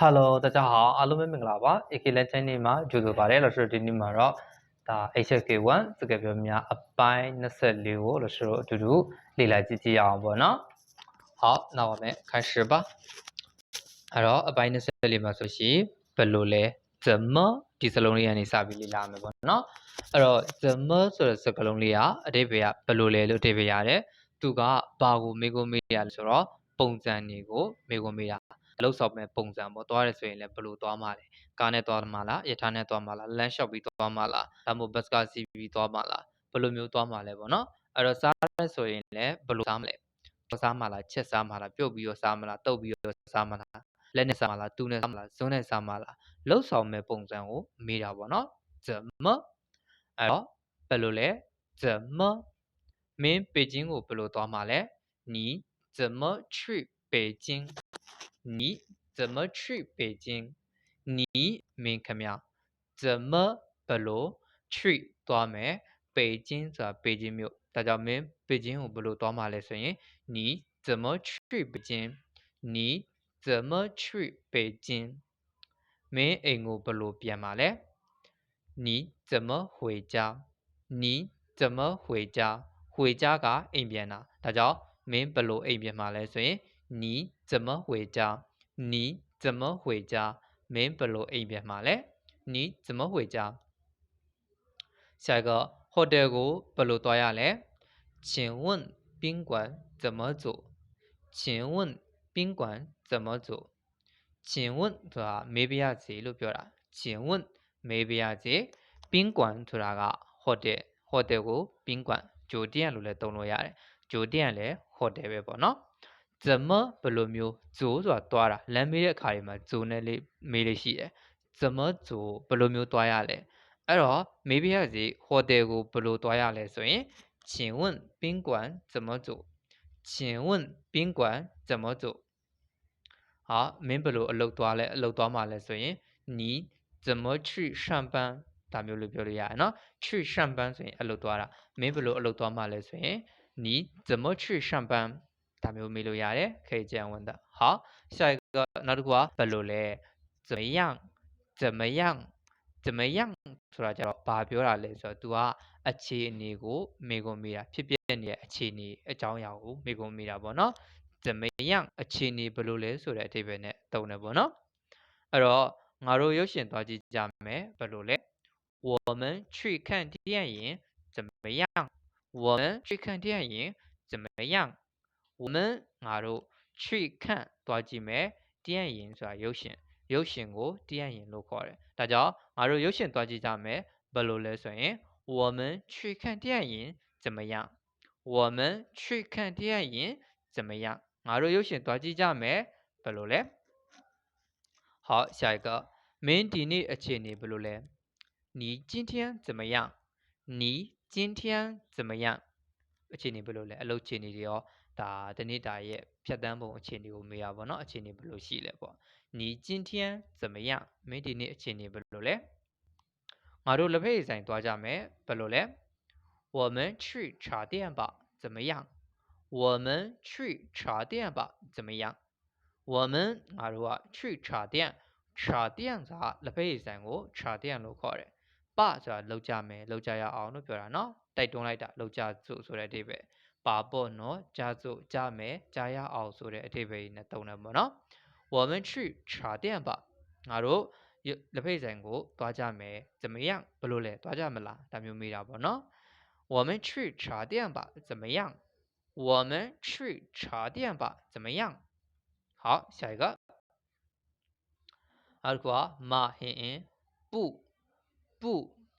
Hello 大家好အားလုံးပဲမင်္ဂလာပါ AK Legend နေ့မှာကြိုဆိုပါရစေလို့ဆိုတော့ဒီနေ့မှာတော့ဒါ HSK1 စကားပြောများအပိုင်း24ကိုလို့ဆိုတော့အတူတူလေ့လာကြည့်ကြည့်ရအောင်ပေါ့နော်好那我们开始吧အဲ့တော့အပိုင်း24မှာဆိုရှင်ဘယ်လိုလဲ怎么ဒီစလုံးလေးကနေစပြီးလေ့လာမယ်ပေါ့နော်အဲ့တော့怎么ဆိုတဲ့စကားလုံးလေးကအတိပ္ပယ်ကဘယ်လိုလဲလို့အတိပ္ပယ်ရတယ်သူကဘာကိုမေးခွန်းမေးရလဲဆိုတော့ပုံစံတွေကိုမေးခွန်းမေးတာ အလုပ်ဆောင်မဲ့ပုံစံပေါ့သွားရဆိုရင်လည်းဘယ်လိုသွားမှာလဲကားနဲ့သွားမှာလားရထားနဲ့သွားမှာလားလမ်းလျှောက်ပြီးသွားမှာလားဒါမှမဟုတ်ဘတ်စကားစီးပြီးသွားမှာလားဘယ်လိုမျိုးသွားမှာလဲပေါ့နော်အဲ့တော့စားရဆိုရင်လည်းဘယ်လိုစားမလဲစားမှာလားချက်စားမှာလားပြုတ်ပြီးတော့စားမှာလားတုပ်ပြီးတော့စားမှာလားလက်နဲ့စားမှာလားတူနဲ့စားမှာလားဇွန်းနဲ့စားမှာလားလှုပ်ဆောင်မဲ့ပုံစံကိုမေးတာပေါ့နော်怎么အဲ့တော့ဘယ်လိုလဲ怎么မင်းပေကျင်းကိုဘယ်လိုသွားမှာလဲ你怎么去北京 你怎么去北京？你明克明，怎么不如去大麦？北京在北京庙，大家明北京我不如大马来算。你怎么去北京？你怎么去北京？明爱我不如编马来。你怎么回家？你怎么回家？回家噶一边呐，大家明不如一边马来算。你怎么回家你怎么回家မင်းဘယ်လိုအိမ်ပြန်မှာလဲ你怎么回家下一个ဟိုတယ်ကိုဘယ်လိုသွားရလဲ请问宾馆怎么走请问宾馆怎么走请问ဆိုတာမေးပြရစီလို့ပြောတာ请问မေးပြရစီ宾馆ဆိုတာကဟိုတယ်ဟိုတယ်ကို宾馆酒店လို့လည်းသုံးလို့ရတယ်酒店လည်းဟိုတယ်ပဲပေါ့နော် 怎么ဘယ်လိုမျိုးဇိုးဆိုတာတွားတာလမ်းမေးတဲ့အခါတွေမှာဇိုးနဲ့လေးမေးလေးရှိတယ်怎么ဇိုးဘယ်လိုမျိုးတွားရလဲအဲ့တော့မေးပြရစီဟိုတယ်ကိုဘယ်လိုတွားရလဲဆိုရင်请问宾馆怎么走请问宾馆怎么走ဟာမင်းဘယ်လိုအလုပ်သွားလဲအလုပ်သွားမှာလဲဆိုရင်你怎么去上班ဒါမျိုးလို့ပြောလို့ရတယ်နော်去上班ဆိုရင်အလုပ်သွားတာမင်းဘယ်လိုအလုပ်သွားမှာလဲဆိုရင်你怎么去上班 ဒါမျိုးမေးလို့ရတယ်可以这样问的好下一个နောက်တစ်ခုကဘယ်လိုလဲ怎么样怎么样怎么样ဆိုတာကြတော့ဘာပြောတာလဲဆိုတော့ तू ကအခြေအနေကိုမေးခွန်းမေးတာဖြစ်ပျက်နေတဲ့အခြေအနေအကြောင်းအရာကိုမေးခွန်းမေးတာပေါ့နော်怎么样အခြေအနေဘယ်လိုလဲဆိုတဲ့အဓိပ္ပာယ်နဲ့သုံးတယ်ပေါ့နော်အဲ့တော့ငါတို့ရုပ်ရှင်သွားကြည့်ကြမယ်ဘယ်လိုလဲ我们去看电影怎么样我们去看电影怎么样 我们ငါတို့去看သွားကြည့်မယ်电影ဆိုတာရုပ်ရှင်ရုပ်ရှင်ကို电影လို့ခေါ်တယ်ဒါကြောင့်ငါတို့ရုပ်ရှင်သွားကြည့်ကြမယ်ဘယ်လိုလဲဆိုရင်我们去看电影怎么样我们去看电影怎么样ငါတို့ရုပ်ရှင်သွားကြည့်ကြမယ်ဘယ်လိုလဲ好下一个မင်းဒီနေ့အခြေအနေဘယ်လိုလဲ你今天怎么样你今天怎么样အခြေအနေဘယ်လိုလဲအလုပ်အခြေအနေတွေရော ဒါတနေ့တာရဲ့ဖြတ်တန်းပုံအခြေအနေကိုမေးရပါတော့အခြေအနေဘယ်လိုရှိလဲပေါ့။ညီ今天怎么样မင်းဒီနေ့အခြေအနေဘယ်လိုလဲ။ငါတို့လက်ဖက်ရည်ဆိုင်သွားကြမယ်ဘယ်လိုလဲ။我们去茶店吧怎么样我们去茶店吧怎么样我们ငါတို့က去茶店茶店ဆိုတာလက်ဖက်ရည်ဆိုင်ကို茶店လို့ခေါ်တယ်။ပဆိုတာလောက်ကြမယ်လောက်ကြရအောင်လို့ပြောတာနော်။တိုက်တွန်းလိုက်တာလောက်ကြဆိုဆိုတဲ့အဓိပ္ပာယ်။ ပါပေါ့နော်ကြားစို့ကြားမယ်ကြားရအောင်ဆိုတဲ့အဓိပ္ပာယ်နဲ့သုံးတယ်ပေါ့နော်我们去茶店吧ငါတို့လက်ဖက်ဆိုင်ကိုသွားကြမယ်怎么样ဘယ်လိုလဲသွားကြမလားဒါမျိုးမေးတာပေါ့နော်我们去茶店吧怎么样我们去茶店吧怎么样好下一个နောက်တစ်ခုကမဟင်အင်ပူပူ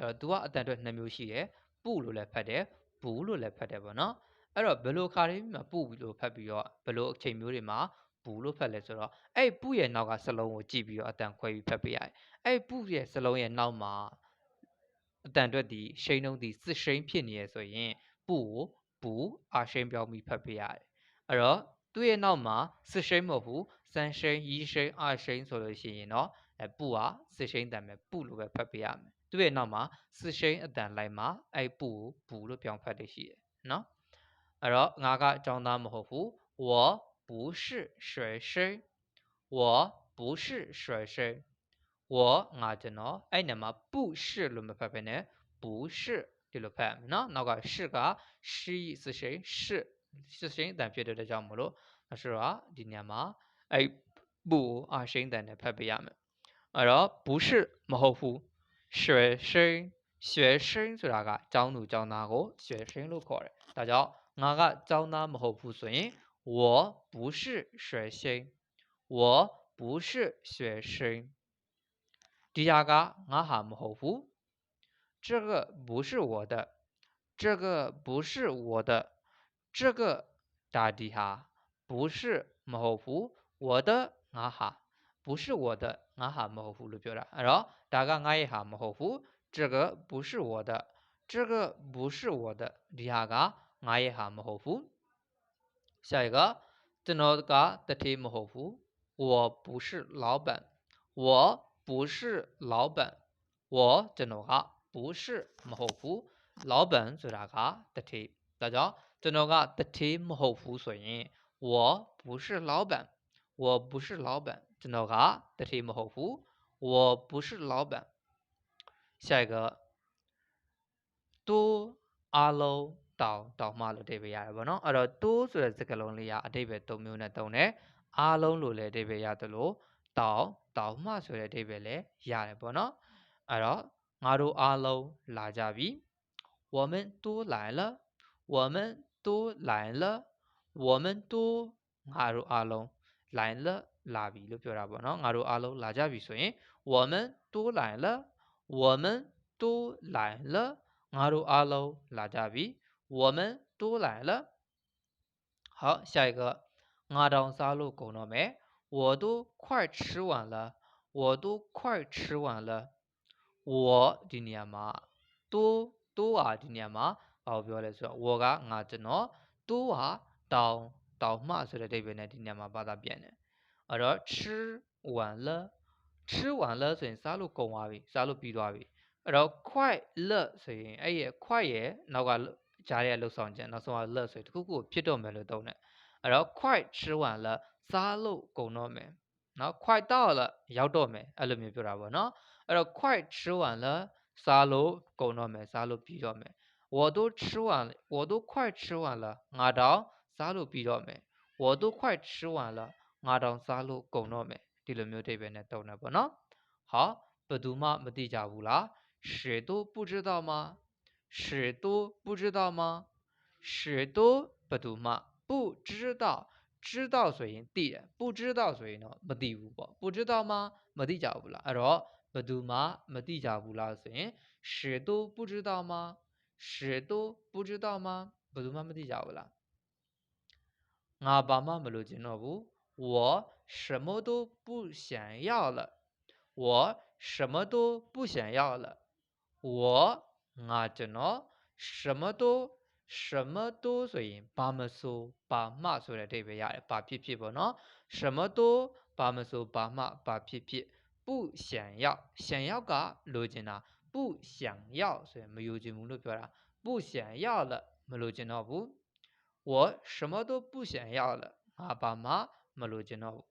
အဲ့တော့သူကအတန်အတွက်နှစ်မျိုးရှိတယ်ပူလို့လည်းဖတ်တယ်ဘူးလို့လည်းဖတ်တယ်ပေါ့နော် အဲ့တော့ဘယ်လိုခါလေးမှာပူလို့ဖတ်ပြီးတော့ဘယ်လိုအချိန်မျိုးတွေမှာဘူးလို့ဖတ်လဲဆိုတော့အဲ့ပူရဲ့နောက်ကစလုံးကိုကြည့်ပြီးတော့အတန်ခွဲပြီးဖတ်ပေးရတယ်အဲ့ပူရဲ့စလုံးရဲ့နောက်မှာအတန်အတွက်ဒီရှိန်နှုံးဒီစစ်ရှိန်ဖြစ်နေရဆိုရင်ပူကိုဘူးအာရှိန်ပြောင်းပြီးဖတ်ပေးရတယ်အဲ့တော့သူ့ရဲ့နောက်မှာစစ်ရှိန်မဟုတ်ဘူးစန်ရှိန်ရီရှိန်အာရှိန်ဆိုလို့ရှိရင်တော့အဲပူကစစ်ရှိန်တန်ပဲပူလို့ပဲဖတ်ပေးရမယ်သူ့ရဲ့နောက်မှာစစ်ရှိန်အတန်လိုက်မှာအဲ့ပူကိုဘူးလို့ပြောင်းဖတ်လို့ရှိတယ်နော် အဲ့တော့ငါကအကြောင်းသားမဟုတ်ဘူး我不是学生我 不是学生我ငါကျွန်တော်အဲ့နာမှာ不是လို့မဖတ်ဘဲနဲ့不是ဒီလိုဖတ်မယ်နော်နောက်က是က是意思谁是是谁တန်ဖြစ်တဲ့ကြောင့်မလို့ဆိုတော့ဒီညမှာအဲ့不အာရှိန်တန်နဲ့ဖတ်ပေးရမယ်အဲ့တော့不是မဟုတ်ဘူး学生学生ဆိုတာကကျောင်းသူကျောင်းသားကို学生လို့ခေါ်တယ်ဒါကြောင့် 我个遭那么好不顺，我不是学生，我不是学生。第二个，我还没好不，这个不是我的，这个不是我的，这个大底下不是没好不，我的我哈不是我的，我哈没好不了表达，然后大家我也哈没好不，这个不是我的，这个不是我的，第二个。我 have a 下一个 don't know 我不是老板我不是老板我 don't 不是很好糊老板嘴大咖 the 大家好 don't know 所以我不是老板我不是老板 don't know 我不是老板下一个多阿喽 တောင်တောင်မှလို့အဓိပ္ပာယ်ရတယ်ဗောနော်အဲ့တော့တိုးဆိုတဲ့စကားလုံးလေးကအဓိပ္ပာယ်၃မျိုးနဲ့တုံးတယ်အားလုံးလို့လည်းအဓိပ္ပာယ်ရတယ်လို့တောင်တောင်မှဆိုတဲ့အဓိပ္ပာယ်လည်းရတယ်ဗောနော်အဲ့တော့ငါတို့အားလုံးလာကြပြီ我们都来了我们都来了我们都ငါတို့အားလုံး来了လာပြီလို့ပြောတာပေါ့နော်ငါတို့အားလုံးလာကြပြီဆိုရင်我们都来了我们都来了ငါတို့အားလုံးလာကြပြီ 我们都来了。好，下一个，ငါတောင်စားလို့ကုန်တော့မယ်我都快吃完了我都快吃完了我ဒီနေရာမှာ都都ဟာဒီနေရာမှာဘာကိုပြောလဲဆိုတော့我ကငါကျွန်တော်都ဟာတောင်တောင်မှဆိုတဲ့အဓိပ္ပာယ်နဲ့ဒီနေရာမှာဘာသာပြန်တယ်အဲ့တော့吃完了吃完了ဆိုရင်စားလို့ကုန်သွားပြီစားလို့ပြီးသွားပြီအဲ့တော့ quite လက်ဆိုရင်အဲ့ရဲ့ quite ရဲ့နောက်က ကြားရလှုပ်ဆောင်ချက်နောက်ဆုံးက let ဆိုတခုခုဖြစ်တော့မယ်လို့သုံးတယ်အဲ့တော့ quite 吃完了စားလို့ကုန်တော့မယ်နော် quite တော့了ရောက်တော့မယ်အဲ့လိုမျိုးပြောတာပေါ့နော်အဲ့တော့ quite 吃完了စားလို့ကုန်တော့မယ်စားလို့ပြီးတော့မယ်我都吃完了我都快吃完了ငါတော့စားလို့ပြီးတော့မယ်我都快吃完了ငါတော့စားလို့ကုန်တော့မယ်ဒီလိုမျိုးအဓိပ္ပာယ်နဲ့သုံးတယ်ပေါ့နော်好ဘယ်သူမှမသိကြဘူးလား谁都不知道吗 谁都不知道吗？谁都不懂吗？不知道，知道。所以对，不知道。所以呢？没得，我不知道吗？不得。家如了，按照没懂吗？不得。家如了，谁谁都不知道吗？谁都不知道吗？不懂吗？不得。家如了，阿爸妈没了，今朝不，我什么都不想要了。我什么都不想要了。我。ငါကျွန်တော်什么都什么都ဆိုရင်ဘာမဆိုဘာမှဆိုတဲ့အဓိပ္ပာယ်ရတယ်ဘာဖြစ်ဖြစ်ပေါ့နော်什么都ဘာမဆိုဘာမှဘာဖြစ်ဖြစ်不想要想要ကလိုချင်တာ不想要ဆိုရင်မယူချင်ဘူးလို့ပြောတာ不想要了မလိုချင်တော့ဘူး我什么都不想要了ငါဘာမှမလိုချင်တော့ဘူး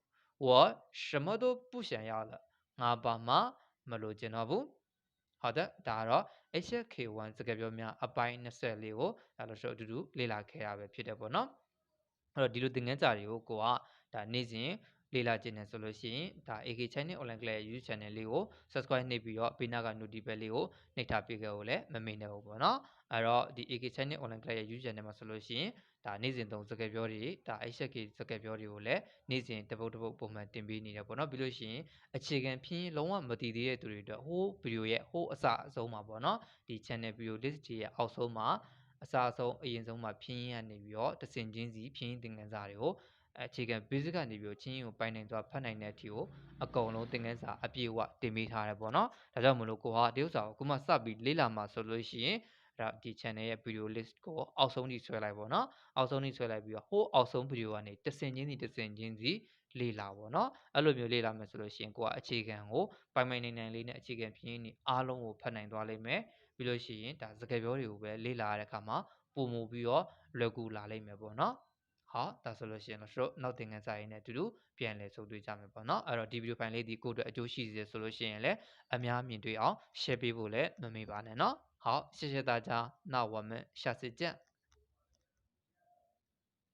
我什么都不想要了ငါဘာမှမလိုချင်တော့ဘူး ဟုတ်တယ်ဒါကတော့ HK1 စကားပြောများအပိုင်း24ကိုဒါလို့ဆိုအတူတူလေ့လာခဲ့တာပဲဖြစ်တယ်ပေါ့နော်အဲ့တော့ဒီလိုသင်ခန်းစာတွေကိုကိုကဒါနေ့စဉ်လေ့လာခြင်းနဲ့ဆိုလို့ရှိရင်ဒါ AK Channel Online Class YouTube Channel လေးကို Subscribe နှိပ်ပြီးတော့ဘေးနားက Notification လေးကိုနှိပ်ထားပေးခဲ့ဖို့လည်းမမေ့နဲ့ဘူးပေါ့နော်အဲ့တော့ဒီ AK Channel Online Class ရဲ့ YouTube Channel မှာဆိုလို့ရှိရင် ဒါနေ့စဉ်သုံးစကားပြောတွေဒါ HK စကားပြောတွေကိုလည်းနေ့စဉ်တပုတ်တပုတ်ပုံမှန်တင်ပေးနေတယ်ပေါ့နော်ပြီးလို့ရှိရင်အခြေခံဖြင်းလုံးဝမတည်သေးတဲ့သူတွေအတွက်ဟိုးဗီဒီယိုရဲ့ဟိုးအစအဆုံးမှာပေါ့နော်ဒီ channel video list တွေရဲ့အောက်ဆုံးမှာအစားအဆုံးအရင်ဆုံးမှာဖြင်းရနေပြီးတော့တစင်ချင်းစီဖြင်းသင်ခန်းစာတွေကိုအခြေခံ basic ကနေပြီးချင်းကိုပိုင်နိုင်သွားဖတ်နိုင်တဲ့အထိကိုအကုန်လုံးသင်ခန်းစာအပြည့်အဝတင်ပေးထားတယ်ပေါ့နော်ဒါကြောင့်မလို့ကိုဟာဒီဥစ္စာကိုခုမှစပြီးလေ့လာမှာဆိုလို့ရှိရင် အဲ့တော့ဒီ channel ရဲ့ video list ကိုအောက်ဆုံးထိဆွဲလိုက်ပေါ့နော်အောက်ဆုံးထိဆွဲလိုက်ပြီးတော့ဟိုးအောက်ဆုံး video ကနေတစင်ချင်းစီတစင်ချင်းစီလေ့လာပေါ့နော်အဲ့လိုမျိုးလေ့လာမယ်ဆိုလို့ရှိရင်ကိုကအခြေခံကိုပိုင်ပိုင်နိုင်နိုင်လေးနဲ့အခြေခံဖြစ်ရင်ဒီအားလုံးကိုဖတ်နိုင်သွားလိမ့်မယ်ပြီးလို့ရှိရင်ဒါစကားပြောတွေကိုပဲလေ့လာရတဲ့အခါမှာပုံမူပြီးတော့လွယ်ကူလာလိမ့်မယ်ပေါ့နော်ဟာဒါဆိုလို့ရှိရင်တို့နောက်သင်ခန်းစာရင်းနဲ့အတူတူပြန်လည်ဆုံတွေ့ကြမယ်ပေါ့နော်အဲ့တော့ဒီဗီဒီယိုဖိုင်လေးဒီကိုအတွက်အကျိုးရှိစေဆိုလို့ရှိရင်လည်းအများမြင်တွေ့အောင် share ပေးဖို့လည်းမမေ့ပါနဲ့နော် 好谢谢大家那我们下次见。